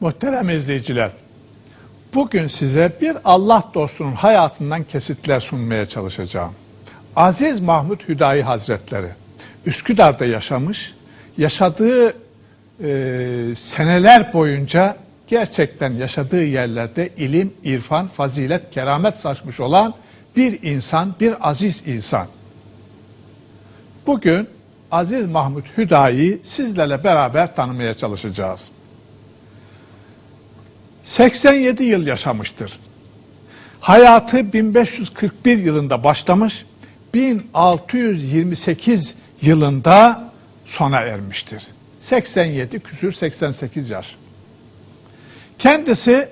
Muhterem izleyiciler, bugün size bir Allah dostunun hayatından kesitler sunmaya çalışacağım. Aziz Mahmut Hüdayi Hazretleri, Üsküdar'da yaşamış, yaşadığı e, seneler boyunca gerçekten yaşadığı yerlerde ilim, irfan, fazilet, keramet saçmış olan bir insan, bir aziz insan. Bugün Aziz Mahmut Hüdayi sizlerle beraber tanımaya çalışacağız. 87 yıl yaşamıştır. Hayatı 1541 yılında başlamış, 1628 yılında sona ermiştir. 87 küsür 88 yaş. Kendisi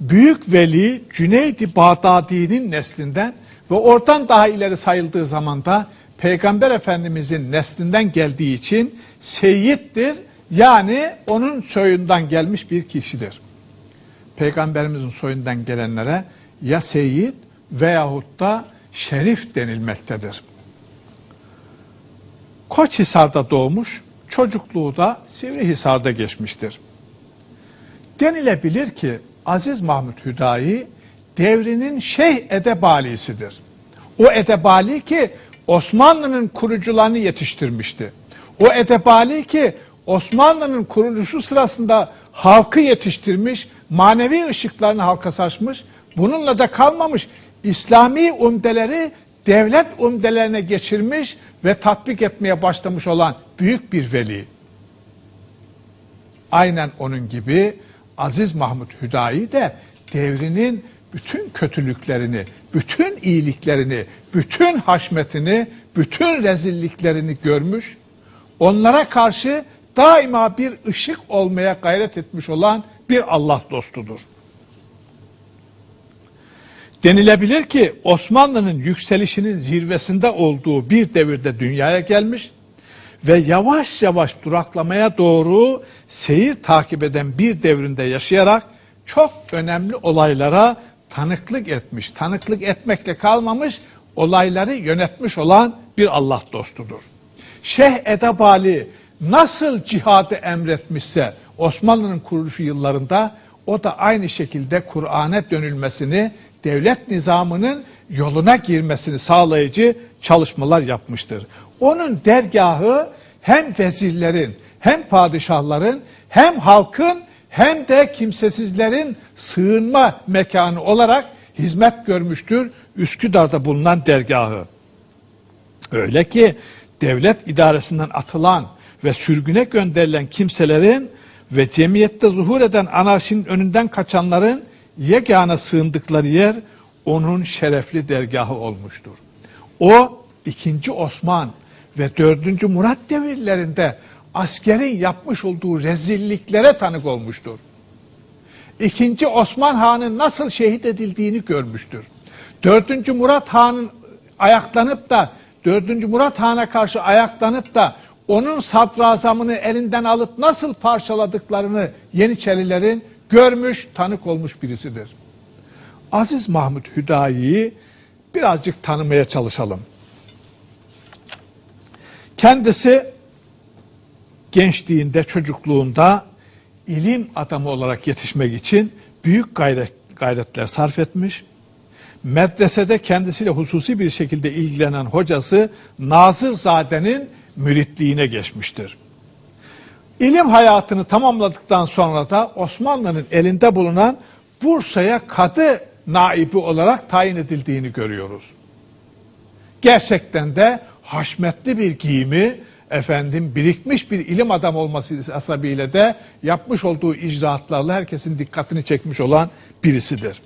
Büyük Veli Cüneydi Bağdadi'nin neslinden ve oradan daha ileri sayıldığı zamanda Peygamber Efendimizin neslinden geldiği için Seyyid'dir. Yani onun soyundan gelmiş bir kişidir. Peygamberimizin soyundan gelenlere ya Seyyid veyahut da Şerif denilmektedir. Koçhisar'da doğmuş, çocukluğu da Sivrihisar'da geçmiştir. Denilebilir ki Aziz Mahmut Hüdayi devrinin şeyh edebalisidir. O edebali ki Osmanlı'nın kurucularını yetiştirmişti. O edebali ki Osmanlı'nın kuruluşu sırasında halkı yetiştirmiş, manevi ışıklarını halka saçmış, bununla da kalmamış, İslami umdeleri devlet umdelerine geçirmiş ve tatbik etmeye başlamış olan büyük bir veli. Aynen onun gibi Aziz Mahmut Hüdayi de devrinin bütün kötülüklerini, bütün iyiliklerini, bütün haşmetini, bütün rezilliklerini görmüş, onlara karşı daima bir ışık olmaya gayret etmiş olan bir Allah dostudur. Denilebilir ki Osmanlı'nın yükselişinin zirvesinde olduğu bir devirde dünyaya gelmiş ve yavaş yavaş duraklamaya doğru seyir takip eden bir devrinde yaşayarak çok önemli olaylara tanıklık etmiş. Tanıklık etmekle kalmamış, olayları yönetmiş olan bir Allah dostudur. Şeyh Edebali nasıl cihadı emretmişse Osmanlı'nın kuruluşu yıllarında o da aynı şekilde Kur'an'a dönülmesini, devlet nizamının yoluna girmesini sağlayıcı çalışmalar yapmıştır. Onun dergahı hem vezirlerin, hem padişahların, hem halkın, hem de kimsesizlerin sığınma mekanı olarak hizmet görmüştür Üsküdar'da bulunan dergahı. Öyle ki devlet idaresinden atılan ve sürgüne gönderilen kimselerin ve cemiyette zuhur eden anarşinin önünden kaçanların yegane sığındıkları yer onun şerefli dergahı olmuştur. O 2. Osman ve 4. Murat devirlerinde askerin yapmış olduğu rezilliklere tanık olmuştur. 2. Osman Han'ın nasıl şehit edildiğini görmüştür. 4. Murat Han'ın ayaklanıp da 4. Murat Han'a karşı ayaklanıp da onun sadrazamını elinden alıp nasıl parçaladıklarını Yeniçerilerin görmüş, tanık olmuş birisidir. Aziz Mahmut Hüdayi'yi birazcık tanımaya çalışalım. Kendisi gençliğinde, çocukluğunda ilim adamı olarak yetişmek için büyük gayret, gayretler sarf etmiş. Medresede kendisiyle hususi bir şekilde ilgilenen hocası Nazırzade'nin müritliğine geçmiştir. İlim hayatını tamamladıktan sonra da Osmanlı'nın elinde bulunan Bursa'ya kadı naibi olarak tayin edildiğini görüyoruz. Gerçekten de haşmetli bir giyimi, efendim birikmiş bir ilim adamı olması hasebiyle de yapmış olduğu icraatlarla herkesin dikkatini çekmiş olan birisidir.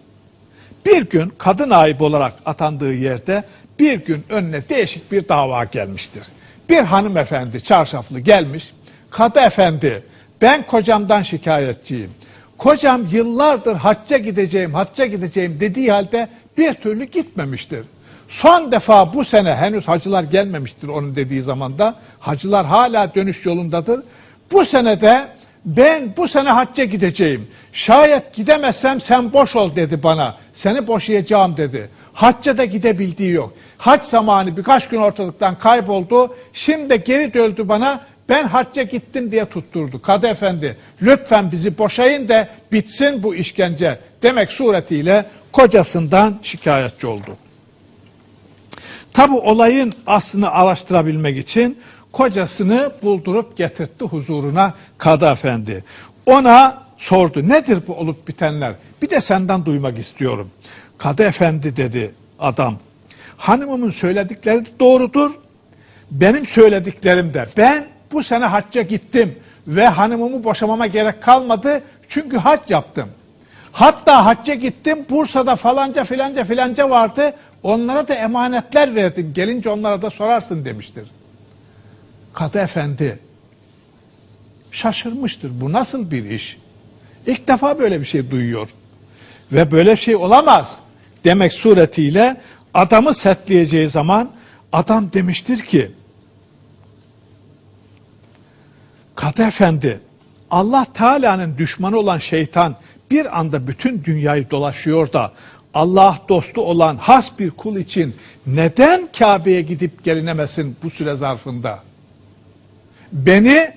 Bir gün kadın naibi olarak atandığı yerde bir gün önüne değişik bir dava gelmiştir. Bir hanımefendi çarşaflı gelmiş, kadı efendi ben kocamdan şikayetçiyim. Kocam yıllardır hacca gideceğim, hacca gideceğim dediği halde bir türlü gitmemiştir. Son defa bu sene henüz hacılar gelmemiştir onun dediği zamanda. Hacılar hala dönüş yolundadır. Bu senede ben bu sene hacca gideceğim. Şayet gidemezsem sen boş ol dedi bana. Seni boşayacağım dedi. Hacca da gidebildiği yok. Hac zamanı birkaç gün ortalıktan kayboldu. Şimdi geri döndü bana. Ben hacca gittim diye tutturdu. Kadı efendi lütfen bizi boşayın da bitsin bu işkence demek suretiyle kocasından şikayetçi oldu. Tabi olayın aslını araştırabilmek için kocasını buldurup getirtti huzuruna Kadı Efendi. Ona sordu nedir bu olup bitenler? Bir de senden duymak istiyorum. Kadı Efendi dedi adam. Hanımımın söyledikleri doğrudur. Benim söylediklerim de. Ben bu sene hacca gittim ve hanımımı boşamama gerek kalmadı. Çünkü hac yaptım. Hatta hacca gittim Bursa'da falanca filanca filanca vardı. Onlara da emanetler verdim. Gelince onlara da sorarsın demiştir. Kadı efendi şaşırmıştır. Bu nasıl bir iş? İlk defa böyle bir şey duyuyor. Ve böyle bir şey olamaz demek suretiyle adamı setleyeceği zaman adam demiştir ki Kadı efendi Allah Teala'nın düşmanı olan şeytan bir anda bütün dünyayı dolaşıyor da Allah dostu olan has bir kul için neden Kabe'ye gidip gelinemesin bu süre zarfında? Beni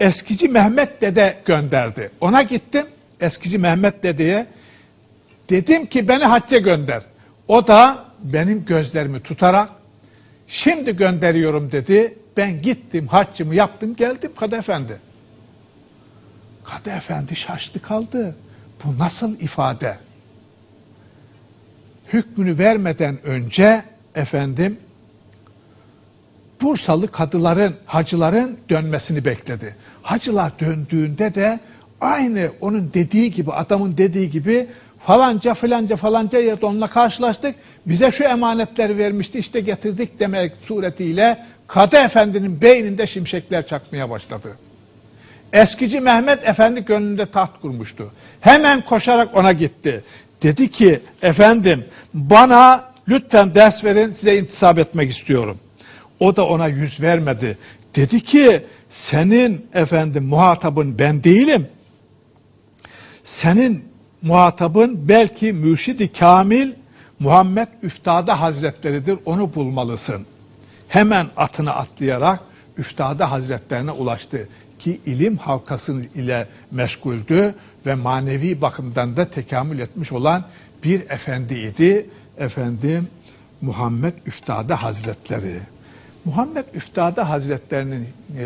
eskici Mehmet dede gönderdi. Ona gittim eskici Mehmet dedeye. Dedim ki beni hacca gönder. O da benim gözlerimi tutarak şimdi gönderiyorum dedi. Ben gittim haccımı yaptım geldim Kadı Efendi. Kadı Efendi şaştı kaldı. Bu nasıl ifade? Hükmünü vermeden önce efendim Bursalı kadıların, hacıların dönmesini bekledi. Hacılar döndüğünde de aynı onun dediği gibi, adamın dediği gibi falanca filanca falanca yerde onunla karşılaştık. Bize şu emanetleri vermişti işte getirdik demek suretiyle Kadı Efendi'nin beyninde şimşekler çakmaya başladı. Eskici Mehmet Efendi gönlünde taht kurmuştu. Hemen koşarak ona gitti. Dedi ki efendim bana lütfen ders verin size intisap etmek istiyorum. O da ona yüz vermedi. Dedi ki senin efendim muhatabın ben değilim. Senin muhatabın belki mürşidi kamil Muhammed Üftade Hazretleridir onu bulmalısın. Hemen atını atlayarak Üftade Hazretlerine ulaştı ki ilim halkası ile meşguldü ve manevi bakımdan da tekamül etmiş olan bir efendiydi. Efendim Muhammed Üftade Hazretleri. Muhammed Üftade Hazretlerinin e,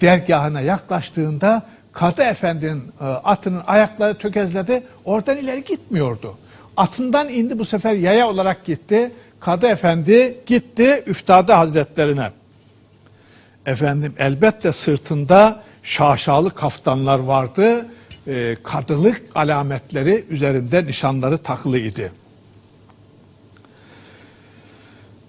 dergahına yaklaştığında Kadı Efendi'nin e, atının ayakları tökezledi. Oradan ileri gitmiyordu. Atından indi bu sefer yaya olarak gitti. Kadı Efendi gitti Üftade Hazretlerine. Efendim elbette sırtında şaşalı kaftanlar vardı. E, kadılık alametleri üzerinde nişanları takılı idi.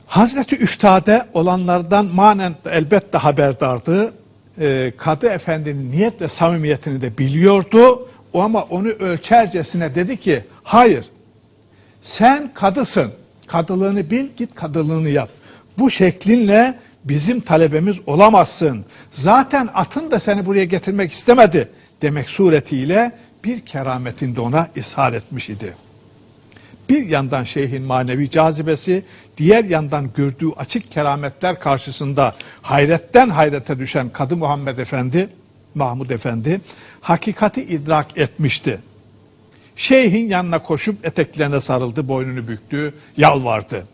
Hazreti Üftade olanlardan manen elbette haberdardı. E, Kadı Efendi'nin niyet ve samimiyetini de biliyordu. O ama onu ölçercesine dedi ki hayır sen kadısın. Kadılığını bil git kadılığını yap. Bu şeklinle bizim talebemiz olamazsın. Zaten atın da seni buraya getirmek istemedi demek suretiyle bir kerametinde ona ishar etmiş idi. Bir yandan şeyhin manevi cazibesi, diğer yandan gördüğü açık kerametler karşısında hayretten hayrete düşen Kadı Muhammed Efendi, Mahmud Efendi, hakikati idrak etmişti. Şeyhin yanına koşup eteklerine sarıldı, boynunu büktü, yalvardı.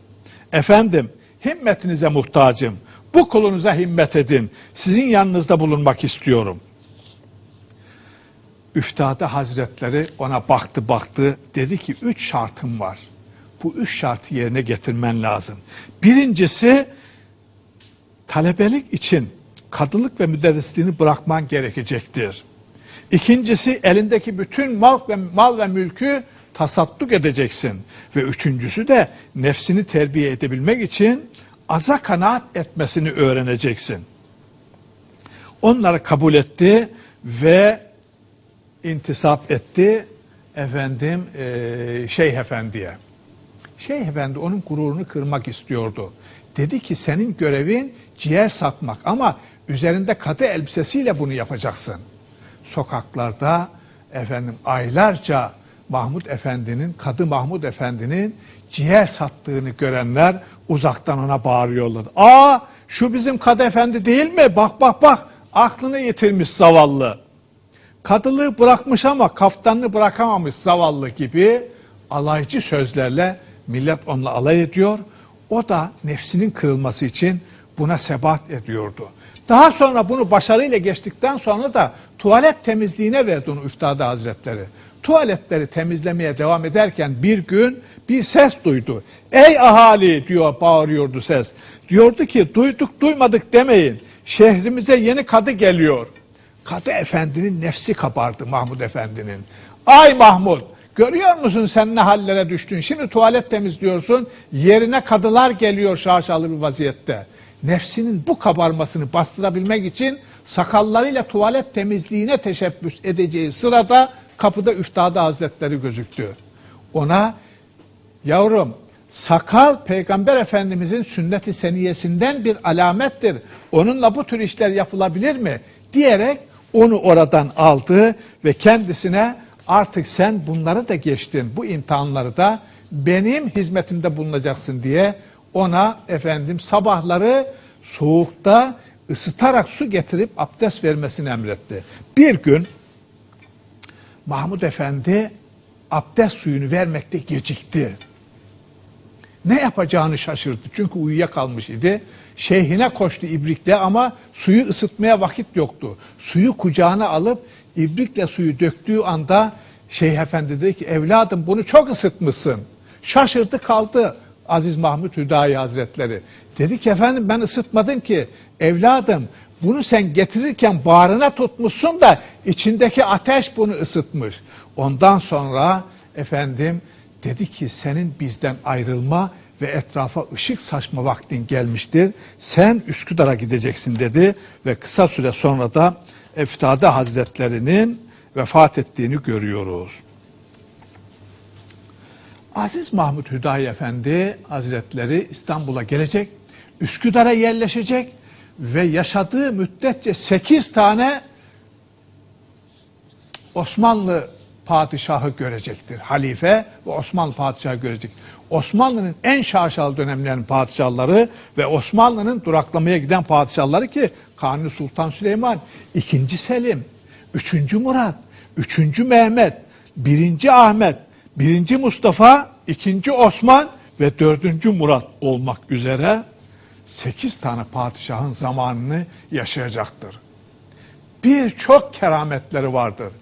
Efendim, himmetinize muhtacım, bu kulunuza himmet edin, sizin yanınızda bulunmak istiyorum.'' Üftade Hazretleri ona baktı baktı dedi ki üç şartım var. Bu üç şartı yerine getirmen lazım. Birincisi talebelik için kadılık ve müderrisliğini bırakman gerekecektir. İkincisi elindeki bütün mal ve mal ve mülkü tasadduk edeceksin. Ve üçüncüsü de nefsini terbiye edebilmek için aza kanaat etmesini öğreneceksin. Onları kabul etti ve intisap etti efendim e, Şeyh Efendi'ye. Şeyh Efendi onun gururunu kırmak istiyordu. Dedi ki senin görevin ciğer satmak ama üzerinde katı elbisesiyle bunu yapacaksın. Sokaklarda efendim aylarca Mahmud Efendi'nin, Kadı Mahmud Efendi'nin ciğer sattığını görenler uzaktan ona bağırıyorlar. Aa şu bizim Kadı Efendi değil mi? Bak bak bak aklını yitirmiş zavallı. Kadılığı bırakmış ama kaftanını bırakamamış zavallı gibi alaycı sözlerle millet onunla alay ediyor. O da nefsinin kırılması için buna sebat ediyordu. Daha sonra bunu başarıyla geçtikten sonra da tuvalet temizliğine verdi onu Üftade Hazretleri. Tuvaletleri temizlemeye devam ederken bir gün bir ses duydu. Ey ahali diyor bağırıyordu ses. Diyordu ki duyduk duymadık demeyin. Şehrimize yeni kadı geliyor. Kadı efendinin nefsi kabardı Mahmud efendinin. Ay Mahmud görüyor musun sen ne hallere düştün? Şimdi tuvalet temizliyorsun yerine kadılar geliyor şaşalı bir vaziyette. Nefsinin bu kabarmasını bastırabilmek için sakallarıyla tuvalet temizliğine teşebbüs edeceği sırada kapıda Üftade Hazretleri gözüktü. Ona Yavrum sakal peygamber efendimizin sünnet-i seniyesinden bir alamettir. Onunla bu tür işler yapılabilir mi? Diyerek onu oradan aldı ve kendisine artık sen bunları da geçtin. Bu imtihanları da benim hizmetimde bulunacaksın diye ona efendim sabahları soğukta ısıtarak su getirip abdest vermesini emretti. Bir gün Mahmud Efendi abdest suyunu vermekte gecikti. Ne yapacağını şaşırdı çünkü uyuyakalmış idi. Şeyhine koştu ibrikle ama suyu ısıtmaya vakit yoktu. Suyu kucağına alıp ibrikle suyu döktüğü anda Şeyh Efendi dedi ki evladım bunu çok ısıtmışsın. Şaşırdı kaldı Aziz Mahmut Hüdayi Hazretleri. Dedi ki efendim ben ısıtmadım ki evladım bunu sen getirirken bağrına tutmuşsun da içindeki ateş bunu ısıtmış. Ondan sonra efendim dedi ki senin bizden ayrılma ve etrafa ışık saçma vaktin gelmiştir. Sen Üsküdar'a gideceksin dedi ve kısa süre sonra da Eftade Hazretlerinin vefat ettiğini görüyoruz. Aziz Mahmut Hüdayi Efendi Hazretleri İstanbul'a gelecek, Üsküdar'a yerleşecek ve yaşadığı müddetçe 8 tane Osmanlı padişahı görecektir. Halife ve Osmanlı padişahı görecek. Osmanlı'nın en şaşalı dönemlerinin padişahları ve Osmanlı'nın duraklamaya giden padişahları ki Kanuni Sultan Süleyman, 2. Selim, 3. Murat, 3. Mehmet, 1. Ahmet, 1. Mustafa, 2. Osman ve 4. Murat olmak üzere 8 tane padişahın zamanını yaşayacaktır. Birçok kerametleri vardır.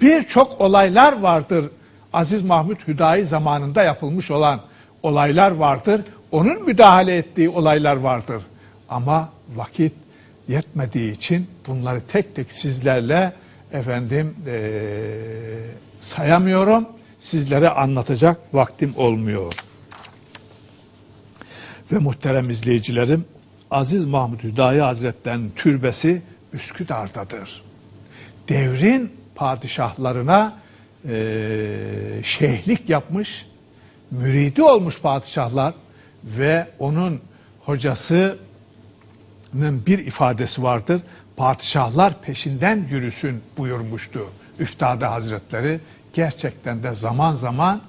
Birçok olaylar vardır. Aziz Mahmut Hüdayi zamanında yapılmış olan olaylar vardır. Onun müdahale ettiği olaylar vardır. Ama vakit yetmediği için bunları tek tek sizlerle efendim eee, sayamıyorum. Sizlere anlatacak vaktim olmuyor. Ve muhterem izleyicilerim, Aziz Mahmud Hüdayi Hazretleri'nin türbesi Üsküdar'dadır. Devrin padişahlarına eee, şeyhlik yapmış, müridi olmuş padişahlar ve onun hocasının bir ifadesi vardır. Padişahlar peşinden yürüsün buyurmuştu Üftade Hazretleri. Gerçekten de zaman zaman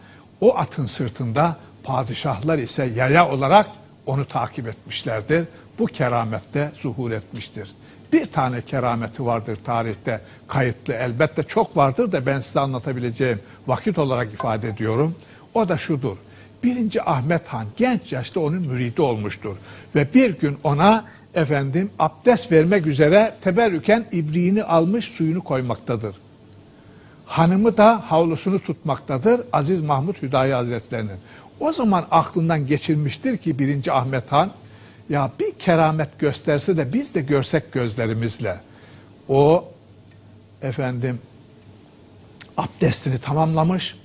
o atın sırtında padişahlar ise yaya olarak onu takip etmişlerdir. Bu keramette zuhur etmiştir. Bir tane kerameti vardır tarihte kayıtlı elbette çok vardır da ben size anlatabileceğim vakit olarak ifade ediyorum. O da şudur. Birinci Ahmet Han genç yaşta onun müridi olmuştur. Ve bir gün ona efendim abdest vermek üzere teberrüken ibriğini almış suyunu koymaktadır. Hanımı da havlusunu tutmaktadır Aziz Mahmut Hüdayi Hazretlerinin. O zaman aklından geçirmiştir ki birinci Ahmet Han ya bir keramet gösterse de biz de görsek gözlerimizle. O efendim abdestini tamamlamış.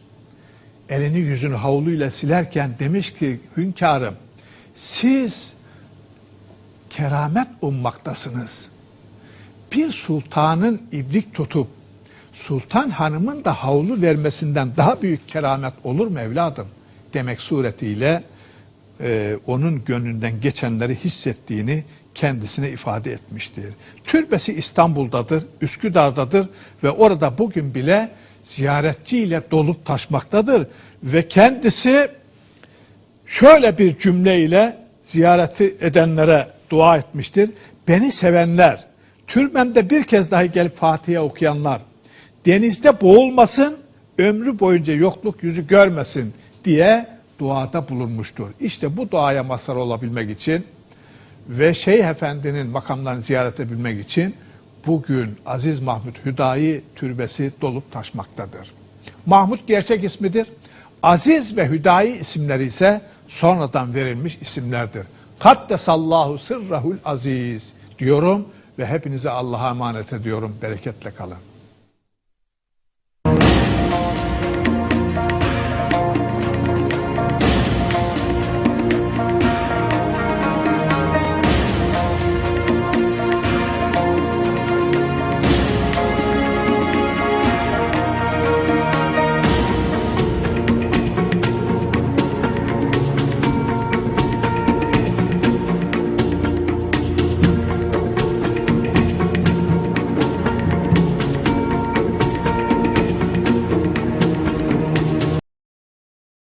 Elini yüzünü havluyla silerken demiş ki hünkârım siz keramet ummaktasınız. Bir sultanın iblik tutup sultan hanımın da havlu vermesinden daha büyük keramet olur mu evladım? Demek suretiyle e, onun gönlünden geçenleri hissettiğini kendisine ifade etmiştir. Türbesi İstanbul'dadır, Üsküdar'dadır ve orada bugün bile ziyaretçiyle dolup taşmaktadır. Ve kendisi şöyle bir cümleyle ziyareti edenlere dua etmiştir. Beni sevenler, türbemde bir kez dahi gelip Fatiha okuyanlar denizde boğulmasın, ömrü boyunca yokluk yüzü görmesin diye duada bulunmuştur. İşte bu duaya mazhar olabilmek için ve Şeyh Efendi'nin makamlarını ziyaret edebilmek için bugün Aziz Mahmut Hüdayi türbesi dolup taşmaktadır. Mahmut gerçek ismidir. Aziz ve Hüdayi isimleri ise sonradan verilmiş isimlerdir. Kaddesallahu sırrahul aziz diyorum ve hepinize Allah'a emanet ediyorum. Bereketle kalın.